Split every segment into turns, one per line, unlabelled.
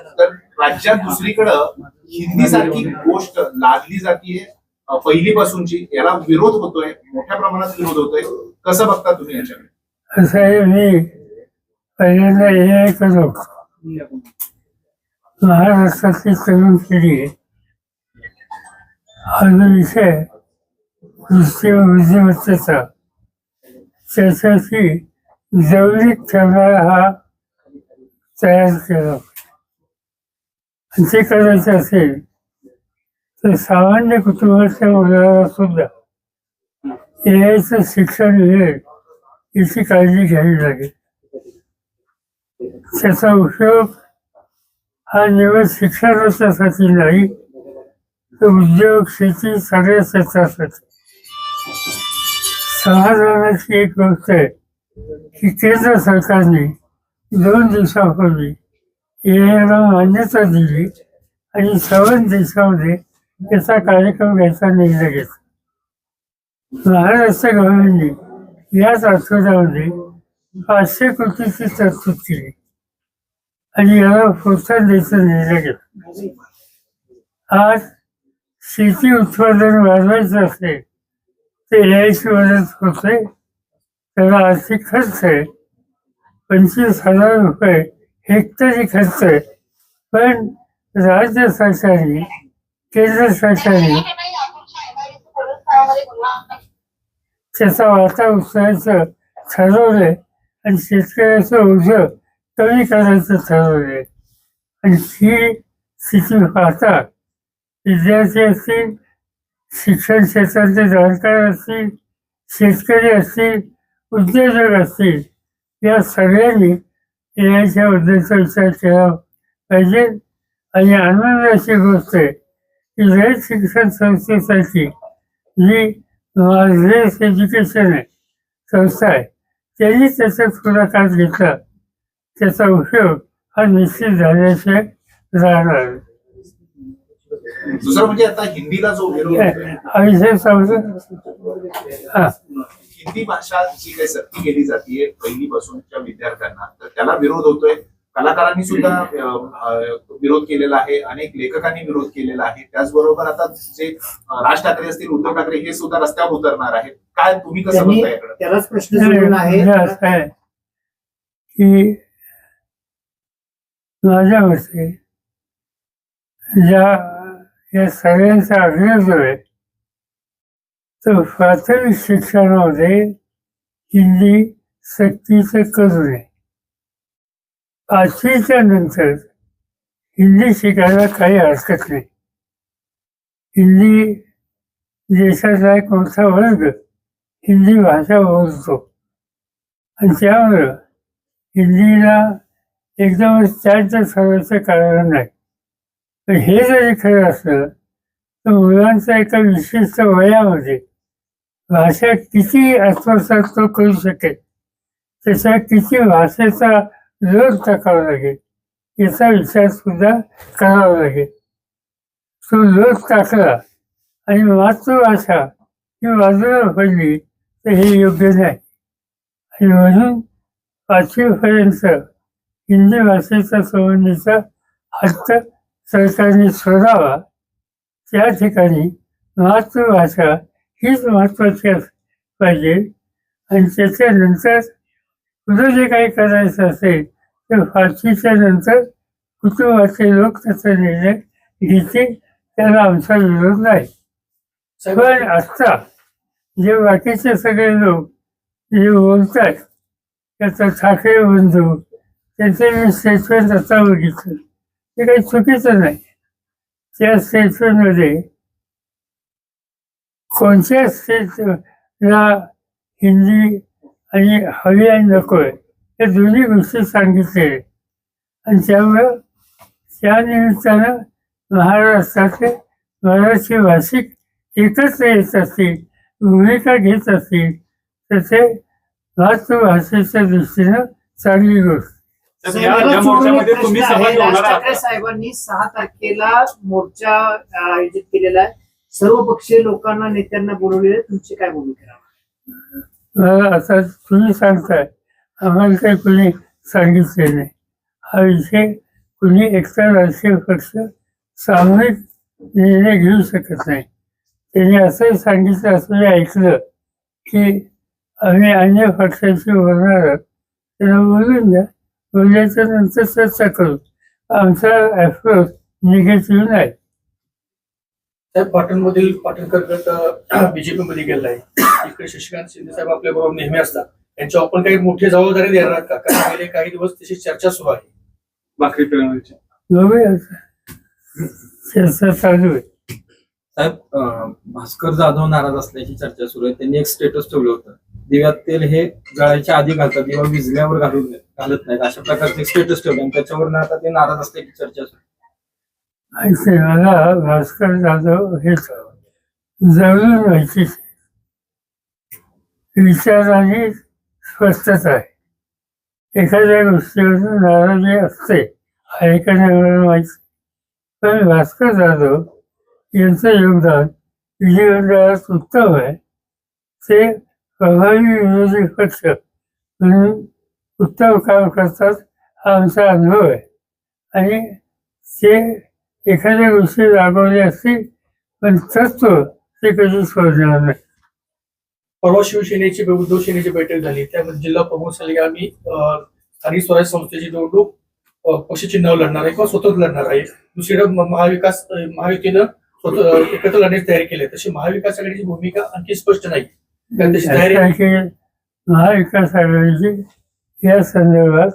तर राज्यात दुसरीकडं हिंदी सारखी गोष्ट लादली जातीये. पहिलीपासूनची याला विरोध होतोय मोठ्या प्रमाणात विरोध होतोय. कसं बघता तुम्ही याच्याकडे?
असं आहे मी पहिल्यांदा हे ऐकत होतो. महाराष्ट्रातली तरुण पिढी हा जो विषय कृषी व बुद्धिमत्तेचा. त्याच्याशी जवळीक ठेवणारा हा तयार केला. आणि ते करायचं असेल तर सामान्य कुटुंबाच्या मुलाला सुद्धा याचं शिक्षण मिळेल याची काळजी घ्यावी लागेल. त्याचा उपयोग हा निवड शिक्षणाच्यासाठी नाही तर उद्योग शेती सगळ्या क्षेत्रासाठी समाधानाची एक गोष्ट आहे की केंद्र सरकारने दोन दिवसापूर्वी याला मान्यता दिली आणि सर्व देशामध्ये त्याचा कार्यक्रम घ्यायचा निर्णय घेतला. महाराष्ट्र गव्हर्नमेंटने याच आठवड्यामध्ये पाचशे कोटीची तरतूद केली आणि याला प्रोत्साहन द्यायचा निर्णय घेतला. आज शेती उत्पादन वाढवायचं असेल ते यायची मदत होते त्याला आर्थिक खर्च आहे. पंचवीस हजार रुपये हेक्टरी खर्च आहे पण राज्य सरकारने केंद्र सरकारने त्याचा वाटा उचलायचं ठरवलंय आणि शेतकऱ्याचं ओझं कमी करायचं ठरवलंय. आणि ही स्थिती पाहता विद्यार्थी असतील शिक्षण क्षेत्राचे जाणकार असतील शेतकरी असतील उद्योजक असतील या सगळ्यांनी याच्या विचार केला पाहिजे आणि आनंदाची गोष्ट आहे की रयत शिक्षण संस्थेसाठी जी मार्गलेस एज्युकेशन आहे संस्था आहे त्यांनी त्याचा पुढाकार घेतला त्याचा उपयोग हा निश्चित झाल्याशिवाय राहणार.
दुसरं म्हणजे आता हिंदीला जो विरोध
हा समजा हा
हिंदी भाषा जी काही सक्ती केली जाते पहिलीपासूनच्या विद्यार्थ्यांना तर त्याला विरोध होतोय. कलाकारांनी सुद्धा विरोध केलेला आहे अनेक लेखकांनी विरोध केलेला आहे. त्याचबरोबर आता जे राज ठाकरे असतील उद्धव ठाकरे हे सुद्धा रस्त्यावर उतरणार आहेत. काय तुम्ही कसं
त्यालाच प्रश्न आहे.
की माझ्या मते ज्या या सगळ्यांचा आग्रह जो आहे तर प्राथमिक शिक्षणामध्ये हिंदी सक्तीचं करू नये पाचवीच्या नंतर हिंदी शिकायला काही हरकत नाही. हिंदी देशाचा एक मोठा वर्ग हिंदी भाषा बोलतो. आणि त्यामुळं हिंदीला एकदमच त्याच ठरवायचं कारण नाही. पण हे जरी खरं असलं तर मुलांचा एका विशिष्ट वयामध्ये भाषा किती आत्मसात तो करू शकेल? त्याच्या किती भाषेचा जोर टाकावा लागेल? याचा विचार सुद्धा करावा लागेल. तो लोक टाकला आणि मातृभाषा ही बाजूला पडली तर हे योग्य नाही. आणि म्हणून पाचवीपर्यंत हिंदी भाषेचा संबंधीचा हक्क सरकारने सोडावा. त्या ठिकाणी मातृभाषा हीच महत्त्वाची अस पाहिजे. आणि त्याच्यानंतर पुढं जे काही करायचं असेल ते फाशीच्या नंतर कुटुंबाचे लोक त्याचा निर्णय घेतील त्याला आमचा विरोध नाही. पण आत्ता जे बाकीचे सगळे लोक जे बोलतात त्याचा ठाकरे बंधू त्याचे मी स्टेटमेंट आता बघितलं. ते काही चुकीचं नाही. त्या स्टेटमेंटमध्ये कोणत्या स्टेटला हिंदी आणि हवी आणि नको आहे या दोन्ही गोष्टी सांगितले. आणि त्यामुळं त्या निमित्तानं महाराष्ट्रातले मराठी भाषिक एकत्र येत असतील भूमिका घेत असतील तर ते मातृभाषेच्या दृष्टीनं चांगली गोष्ट.
तुम्ही
साहेबांनी सहा तारखेला मोर्चा आयोजित केलेला आहे. सर्व पक्षीय लोकांना नेत्यांना बोलवलेले तुमची काय भूमिका आहे?
मला आता तुम्ही सांगताय. आम्हाला काही कुणी सांगितले नाही. हा विषय कुणी एकटा राजकीय पक्ष सामूहिक निर्णय घेऊ शकत नाही. त्यांनी असंही सांगितलं असं मी ऐकलं की आम्ही अन्य पक्षाशी बोलणार आहोत. त्यांना बोलून द्या. बोलल्याच्या नंतर चर्चा करू. आमचा अप्रोच निगेटिव्ह नाही.
साहेब पाटणमधील पाटणकर गट बीजेपी मध्ये गेलाय. इकडे शशिकांत शिंदे साहेब आपल्या बरोबर नेहमी असतात. त्यांच्यावर आपण काही मोठी जबाबदारी देणार का? कारण गेले काही दिवस त्याची चर्चा सुरू आहे.
भाकरी.
चर्चा चालू आहे.
साहेब भास्कर जाधव नाराज असल्याची चर्चा सुरू आहे. त्यांनी एक स्टेटस ठेवलं होतं. दिव्यात तेल हे जळायच्या आधी घालतात. दिवा विजल्यावर घालून घालत नाहीत. अशा प्रकारचे स्टेटस ठेवलं आणि त्याच्यावर आता ते नाराज असल्याची चर्चा सुरू आहे.
आणि मला भास्कर जाधव हे जवळून व्हायची विचाराने स्पष्टच आहे. एखाद्या गोष्टीवर नाराजी असते आहे माहिती पण भास्कर जाधव यांचं योगदान विधिमंडळात उत्तम आहे. ते प्रभावी विरोधी पक्ष म्हणून उत्तम काम करतात हा आमचा अनुभव आहे. आणि ते एखाद्या गोष्टी राबवली असतील पण तत्व ते कधी सोडणार नाही.
परवा शिवसेनेची उद्धव सेनेची बैठक झाली. त्यामध्ये जिल्हा प्रमुख झाले. आम्ही स्थानिक स्वराज्य संस्थेची निवडणूक अं, पक्षचिन्हावर लढणार आहे किंवा स्वतंत्र लढणार आहे. दुसरीकडे महाविकास महायुतीनं स्वतः एकत्र लढण्याची तयारी केली आहे. तशी महाविकास आघाडीची भूमिका आणखी स्पष्ट नाही.
महाविकास आघाडीची या संदर्भात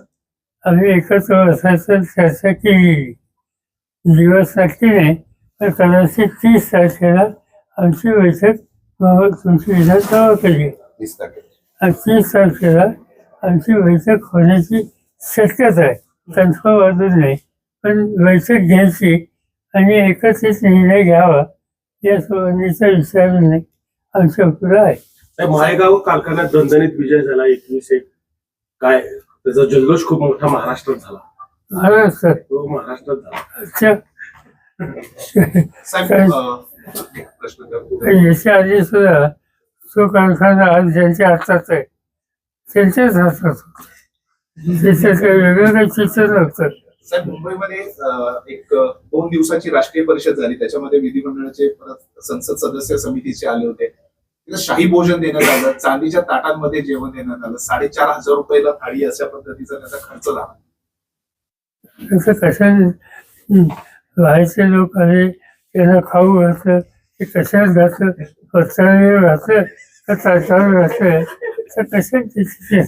आम्ही एकत्र बसायचं चर्चा केली. दिवस नक्की नाही. पण कदाचित तीस तारखेला आमची बैठक तुमची विधानसभा केली
तीस तारखेला.
आणि तीस तारखेला आमची बैठक होण्याची शक्यता आहे. कन्फर्म अजून नाही. पण बैठक घ्यायची आणि एकत्रित निर्णय घ्यावा या संबंधीचा विचार नाही. आमच्या पुढे आहे.
त्या माळेगाव कारखान्यात दणदणीत विजय झाला एकवीस एक. काय? त्याचा जल्लोष खूप मोठा महाराष्ट्रात झाला.
महाराष्ट्रात
तो महाराष्ट्रात झाला
अच्छा
साहेब अं, प्रश्न करतो.
पण याच्या आधी सुद्धा तो कारखाना आज ज्यांच्या हातात आहे त्यांच्याच हातात होता. त्याचं काही वेगळं काही चित्र नव्हतं
साहेब मुंबईमध्ये अं, एक अं, दोन दिवसाची राष्ट्रीय परिषद झाली. त्याच्यामध्ये विधिमंडळाचे परत संसद सदस्य समितीचे आले होते. तिथं शाही भोजन देण्यात आलं चांदीच्या ताटांमध्ये जेवण देण्यात आलं साडेचार हजार रुपयाला थाळी अशा पद्धतीचा त्याचा खर्च झाला.
तसं कशाने बाहेरचे लोक आले त्यांना खाऊ घातलं ते कशात घातलं पत्रावर घातलं का ताटावर घातलं तर कशात त्याची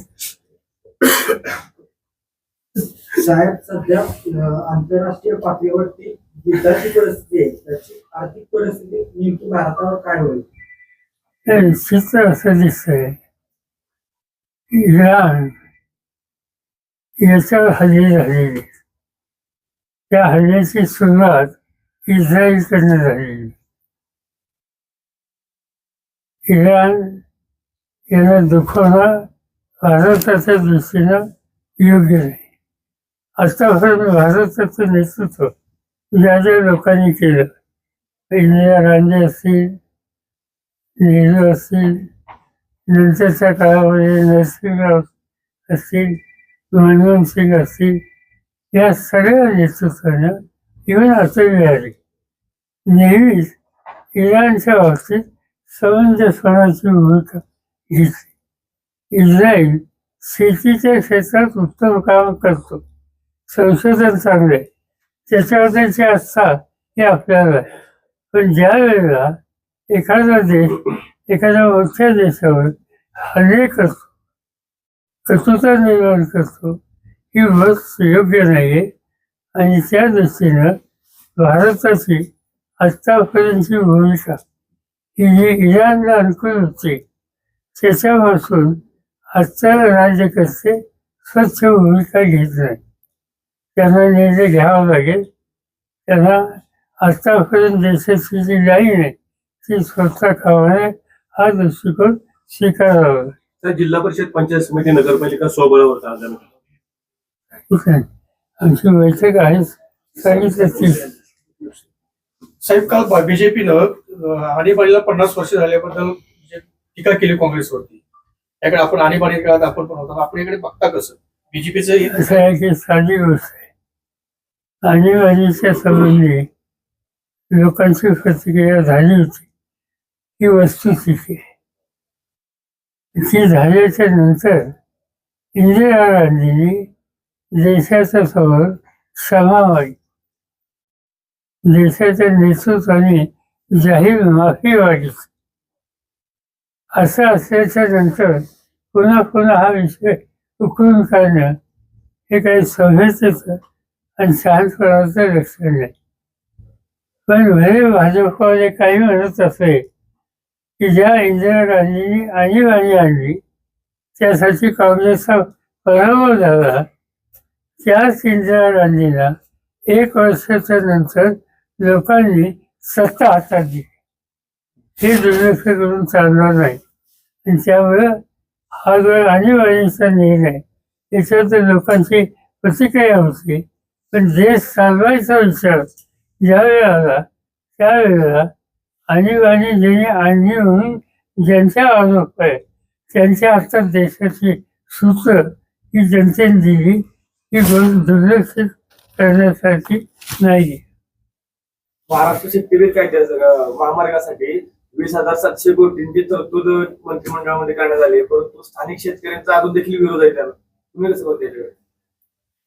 साहेब सध्या आंतरराष्ट्रीय पातळीवरती युद्धाची परिस्थिती आहे. त्याची आर्थिक परिस्थिती नेमकी भारतावर काय होईल?
हे चित्र असं दिसतंय. इराण याच्यावर हल्ले झालेले. त्या हल्ल्याची सुरुवात इस्रायलकडनं झालेली इराण यांना दुखवणं भारताच्या दृष्टीनं योग्य नाही. आतापर्यंत भारताचं नेतृत्व ज्या ज्या लोकांनी केलं. इंदिरा गांधी असतील नेहरू असतील नंतरच्या काळामध्ये नरसिंहराव असतील मनमोहन सिंग असतील या सगळ्या नेतृत्वानं इव्हन अटल बिहारी नेहमीच इराणच्या बाबतीत समंजसपणाची भूमिका घेतली. इस्रायल शेतीच्या क्षेत्रात उत्तम काम करतो. संशोधन चांगले त्याच्याबद्दलची आस्था हे आपल्याला आहे. पण ज्या वेळेला एखादा देश एखाद्या मोठ्या देशावर हल्ले करतो कटुता निर्माण करतो ही बस योग्य नाही आणि त्या दृष्टीनं भारताची आत्तापर्यंतची भूमिका ही जी इराणला अनुकूल होती त्याच्यापासून आजचा राज्यकर्ते स्वच्छ भूमिका घेत नाही. त्यांना निर्णय घ्यावा लागेल. त्यांना आत्तापर्यंत देशाची जी लाईन आहे ती स्वतः खावाने हा दृष्टिकोन स्वीकारावा लागेल.
जिल्हा परिषद पंचायत समिती नगरपालिका स्वबळावर चालल्या
ठीक आहे? आमची बैठक आहे. सांगितलं ती
साहेब काल बीजेपीनं आणीबाणीला पन्नास वर्ष झाल्याबद्दल टीका केली काँग्रेसवरती. याकडे आपण आणीबाणी काळात आपण पण होतो. आपण इकडे बघता कसं? बीजेपीचं
असं आहे की साधी गोष्ट आहे. आणीबाणीच्या संबंधी लोकांची प्रतिक्रिया झाली होती. ही वस्तुस्थिती आहे. ती झाल्याच्यानंतर इंदिरा गांधींनी देशाच्या समोर क्षमावाई देशाच्या नेतृत्वाने जाहीर माफी वाढली असं असल्याच्या नंतर पुन्हा पुन्हा हा विषय उकळून काढणं हे काही सभ्यतेचं आणि शहाणपणाचं लक्षण नाही. पण भले भाजपवाले काही म्हणत असे की ज्या इंदिरा गांधींनी आणीबाणी आणली त्यासाठी काँग्रेसचा पराभव झाला त्याच इंदिरा गांधीला एक वर्षाच्या नंतर लोकांनी सत्ता हातात दिली हे दुर्लक्ष करून चालणार नाही. आणि त्यामुळं हा जो आणीबाणीचा निर्णय त्याच्यात लोकांची प्रतिक्रिया होती. पण देश चालवायचा विचार ज्यावेळी आला त्यावेळेला आणीबाणी ज्यांनी आणली म्हणून ज्यांच्या आरोप आहे त्यांच्या हातात देशाची सूत्र ही जनतेने दिली. ही गोष्ट दुर्लक्षित करण्यासाठी नाही
महाराष्ट्र शेतकरी कायद्याचं महामार्गासाठी वीस हजार सातशे कोटींची तरतूद मंत्रिमंडळामध्ये करण्यात आली. परंतु स्थानिक शेतकऱ्यांचा अजून देखील विरोध आहे त्याला तुम्ही कसं बघता याच्याकडे?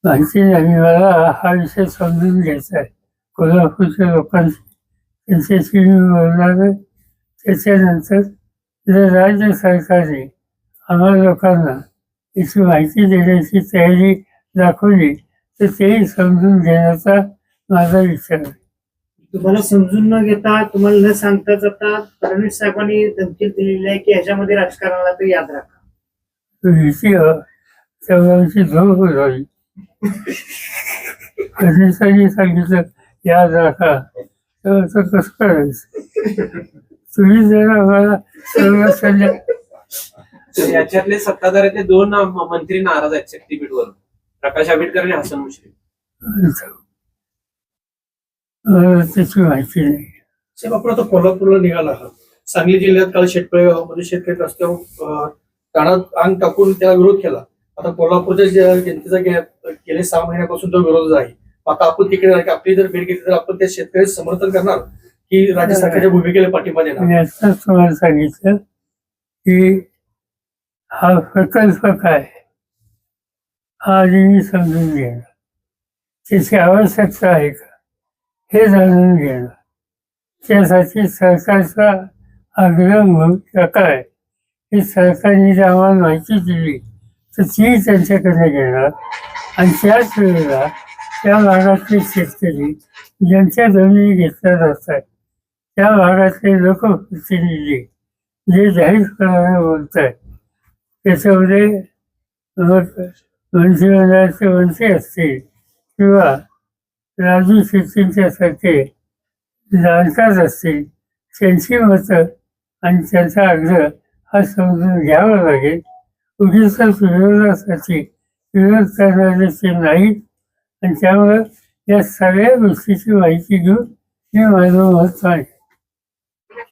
माहिती नाही मला हा विषय समजून घ्यायचा आहे कोल्हापूरच्या लोकांशी त्यांच्याशी मी बोलणार आहे त्याच्यानंतर जर राज्य सरकारने आम्हाला लोकांना याची माहिती देण्याची तयारी दाखवली तर तेही समजून घेण्याचा माझा विचार आहे.
तुम्हाला समजून न घेता तुम्हाला न सांगता जाता फडणवीस साहेबांनी धमकी दिलेली आहे की ह्याच्यामध्ये राजकारणाला तर याद राखा.
आमची झोप झाली. फडणवीसांनी सांगितलं याद राखा. तेव्हा तर कसं करायचं? तुम्ही जरा मला सर्व सल्ला
तर याच्यातले सत्ताधारी ते दोन मंत्री नाराज आहेत शक्तीपीठवर प्रकाश आंबेडकर आणि हसन मुश्रीफ.
मला त्याची माहिती नाही.
साहेब आपण आता कोल्हापूरला निघाला आहात. सांगली जिल्ह्यात काल शेतकरी गावामध्ये शेतकरी रस्त्यावर अं, रानात अंग टाकून त्याला विरोध केला. आता कोल्हापूरच्या ज्या जनतेचा गे- गेले सहा महिन्यापासून तो विरोध आहे. आता आपण तिकडे की आपली जर भेट घेतली तर आपण त्या शेतकऱ्याचं समर्थन करणार. की राज्य सरकारच्या भूमिकेला पाठिंबा देणार.
मी आत्ताच तुम्हाला सांगितलं की हा प्रकल्प काय? हा आधी मी समजून घेणं. त्याची आवश्यकता आहे का? हे जाणून घेणं. त्यासाठी सरकारचा आग्रह भूमिका काय हे सरकारने जर आम्हाला माहिती दिली तर ती त्यांच्याकडे घेणार. आणि त्याच वेळेला त्या भागातले शेतकरी ज्यांच्या जमिनी घेतल्या जातात त्या भागातले लोकप्रतिनिधी जे जाहीरपणाने बोलत आहेत त्याच्यामध्ये मग मंत्रिमंडळाचे मंत्री असतील किंवा राजू शेट्टींच्या जाणताच असतील त्यांची मतं आणि त्यांचा आग्रह हा समजून घ्यावा लागेल. उगीच विरोधासाठी विरोध करणारे ते नाहीत आणि त्यामुळं या सगळ्या गोष्टीची माहिती घेऊन हे माझं मत आहे